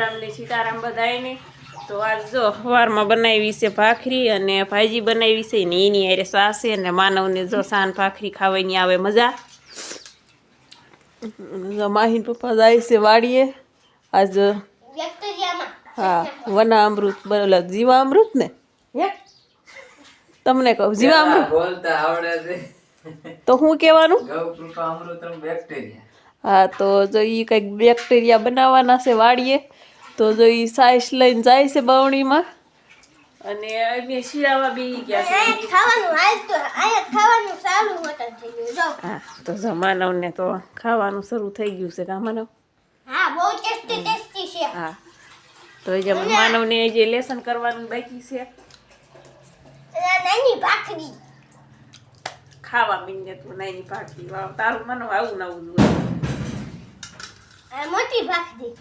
રામને સીતારામ બધાયને. તો આજ જો સવારમાં બનાવી છે ભાખરી અને ભાજી બનાવી છે ને એની અરે સાસે અને માનવને જો સાન ભાખરી ખાવાની આવે મજા. માહિન પપ્પા જાય છે વાડીએ. આજ હા વના અમૃત બોલો જીવા અમૃત ને? હે તમને કહું જીવા અમૃત? બોલતા આવડે છે. તો હું કહેવાનું? ગૌ કૃપા અમૃતમ બેક્ટેરિયા હા તો જો એ કંઈક બેક્ટેરિયા બનાવવાના છે વાડીએ તો જો એ સાઈસ લઈને જાય છે બવણીમાં. અને અમે શિરાવા બી ગયા હા તો જો માનવને તો ખાવાનું શરૂ થઈ ગયું છે કા માનવ? હા તો એ માનવને જે લેસન કરવાનું બાકી છે. નાની ભાખરી. ખાવા મીને તું નાની ભાખરી વાવ તારું માનવ આવું નવું જોઈએ આ મોટી ભાખરી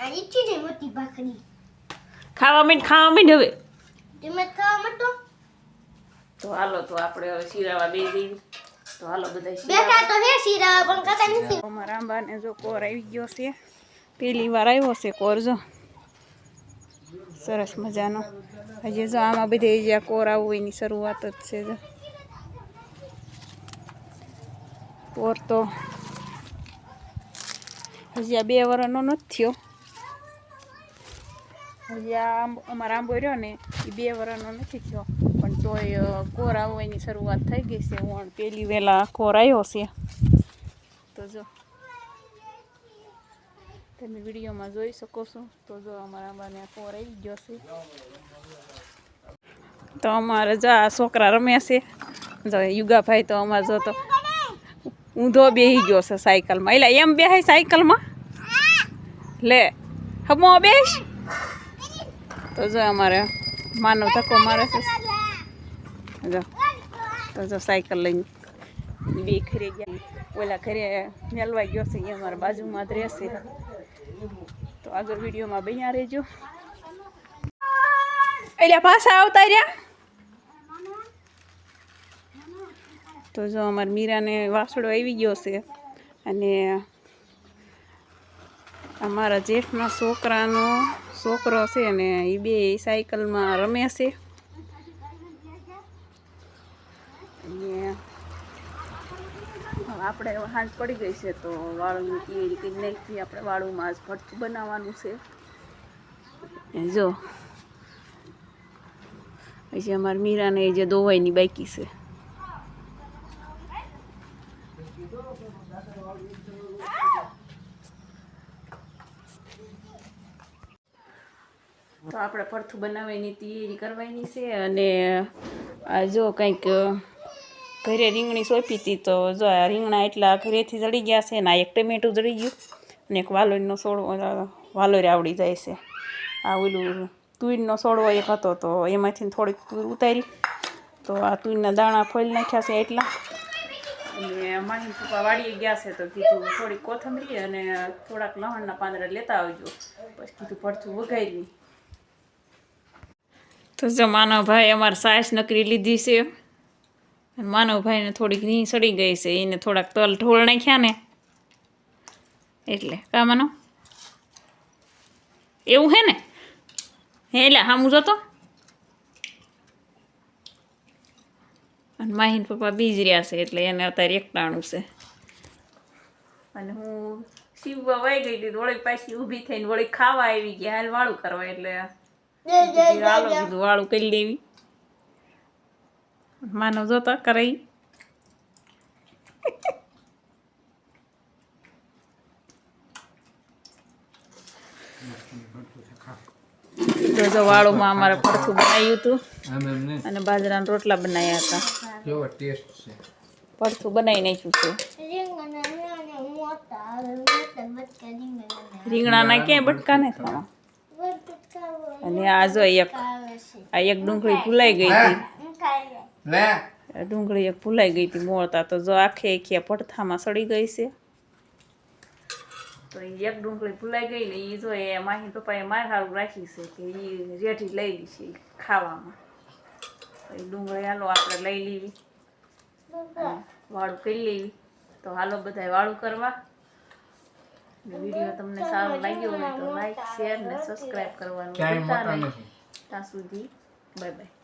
આ ઈચ્છી ને મોટી ભાખરી ખાવા મીઠ ખાવા મીઠ હવે. તમે ખાવા મતો તો હાલો તો આપણે હવે શિરાવા બે જઈએ તો હાલો બધા બેટા તો હે શીરા પણ કાકા નથી. અમારા આંબાને જો કોર આવી ગયો છે. પહેલી વાર આવ્યો છે કોર જો. સરસ મજાનો. હજી જો આમાં બધી જ્યાં કોર આવવું એની શરૂઆત જ છે જો. કોર તો હજી આ બે વર્ષનો નથી થયો. હજી આ અમારો આંબો રહ્યો ને એ બે વર્ષનો નથી થયો. પણ તોય કોર આવવાની શરૂઆત થઈ ગઈ છે. હું પહેલી વહેલા કોર આવ્યો છે. તો જો, તમે વિડીયોમાં જોઈ શકો છો. તો જો, અમારા આંબાને કોર આવી ગયો છે. તો અમારે જા છોકરા રમ્યા છે. જો, યુગાભાઈ તો અમારે જો તો ઊંધો બેસી ગયો છે સાયકલમાં. એટલે એમ બેહાય સાયકલમાં? લે, હમો બેસ. તો જો અમારે માનવ ધક્કો મારે છે. જો, તો જો સાયકલ લઈને બે ઘરે ગયા. ઓલા ઘરે મેલવા ગયો છે એ અમારા બાજુમાં જ રહેશે. તો આગળ વિડીયોમાં બન્યા રહેજો. એટલે પાછા આવતા રહ્યા? તો જો અમારા મીરાને વાસળો આવી ગયો છે અને અમારા જેઠના છોકરાનો છોકરો છે ને એ બે સાયકલમાં રમે છે. અને આપણે હવે પડી ગઈ છે તો વાળું એ રીતે નાખી આપણે વાળુંમાં આજ ભરતું બનાવવાનું છે. જો, પછી અમારા મીરાને જે દોવાઈની બાકી છે. તો આપણે પરથું બનાવવાની તૈયારી કરવાની છે અને આ જો કંઈક ઘરે રીંગણી સોંપી હતી તો જો આ રીંગણા એટલા ઘરેથી જડી ગયા છે ને આ એક ટમેટું જડી ગયું અને એક વાલોરનો સોડવો વાલોર આવડી જાય છે. આ ઓલું તુરનો સોડવો એક હતો તો એમાંથી થોડીક તુર ઉતારી. તો આ તુઈરના દાણા ફોલી નાખ્યા છે એટલા. અને માહી પપ્પા વાડીએ ગયા છે તો કીધું થોડીક કોથમરી અને થોડાક લહણના પાંદડા લેતા આવજો. પછી કીધું પડથું વઘારી તો જો માનવભાઈ અમારે સાસ નકરી લીધી છે. અને માનવભાઈને થોડીક ઘી સડી ગઈ છે. એને થોડાક તલ ઢોળ નાખ્યા ને. એટલે કા માનો? એવું હે ને? હે, એટલે હામું જતો? અને માહીન પપ્પા બીજ રહ્યા છે એટલે એને અત્યારે એકટાણું છે. અને હું શિવવા વહી ગઈ હતી વળી પાછી ઊભી થઈને વળી ખાવા આવી ગયા હાલ વાળું કરવા એટલે હાલો કીધું વાળું કરી લેવી માનવ જોતા કરે ઈ. તો જો વાળુમાં અમારે પડખું બનાવ્યું હતું. અને બાજરાના રોટલા બનાવ્યા હતા. ભરથું બનાવી નાખ્યું છે. રીંગણાના ક્યાંય બટકા ને ખાવા. અને આ જો એક આ એક ડુંગળી ભૂલાઈ ગઈ હતી. ડુંગળી એક ભૂલાઈ ગઈ હતી મોળતા તો. જો આખે આખી પડથામાં સડી ગઈ છે. તો એ એક ડુંગળી ભૂલાઈ ગઈ ને એ જો એ માહી પપ્પાએ માર હારું રાખી છે કે એ રેઠી લઈ લી છે ખાવામાં. તો એ ડુંગળી હાલો આપણે લઈ લેવી વાળું કરી લેવી તો હાલો બધાય વાળું કરવા. વીડિયો તમને સારો લાગ્યો હોય તો લાઈક શેર ને સબસ્ક્રાઈબ કરવાનું ભૂલતા નહીં. ત્યાં સુધી બાય બાય